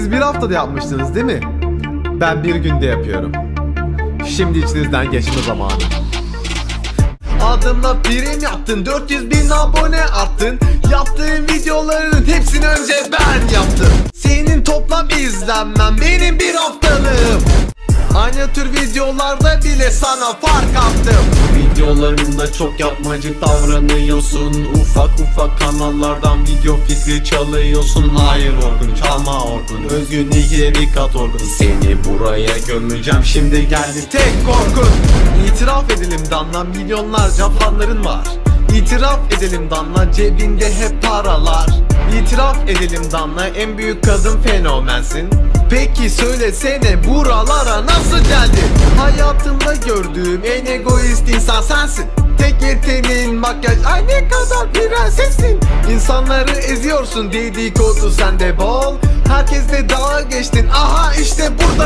Siz bir haftada yapmıştınız değil mi? Ben bir günde yapıyorum. Şimdi içinizden geçme zamanı. Adımla prim yaptın 400 bin abone arttın Yaptığın videoların hepsini önce ben yaptım Senin toplam izlenmen benim bir haftalığım Aynı tür videolarda bile sana fark attım Videolarında çok yapmacık davranıyorsun. Ufak ufak kanallardan video fikri çalıyorsun. Hayır Orkun çalma Orkun. Özgün bir kat Orkun. Seni buraya gömeceğim. Şimdi geldi Tek korkun İtiraf edelim Danla milyonlarca fanların var. İtiraf edelim Danla cebinde hep paralar. İtiraf edelim Danla en büyük kadın fenomensin. Peki söylesene buralara nasıl geldin? Hayatımda gördüğüm en egoist insan sensin. Tek yeteneğin makyaj. Ay ne kadar prensessin. İnsanları eziyorsun dedikodu sende bol. Herkesle dalga geçtin. Aha işte bu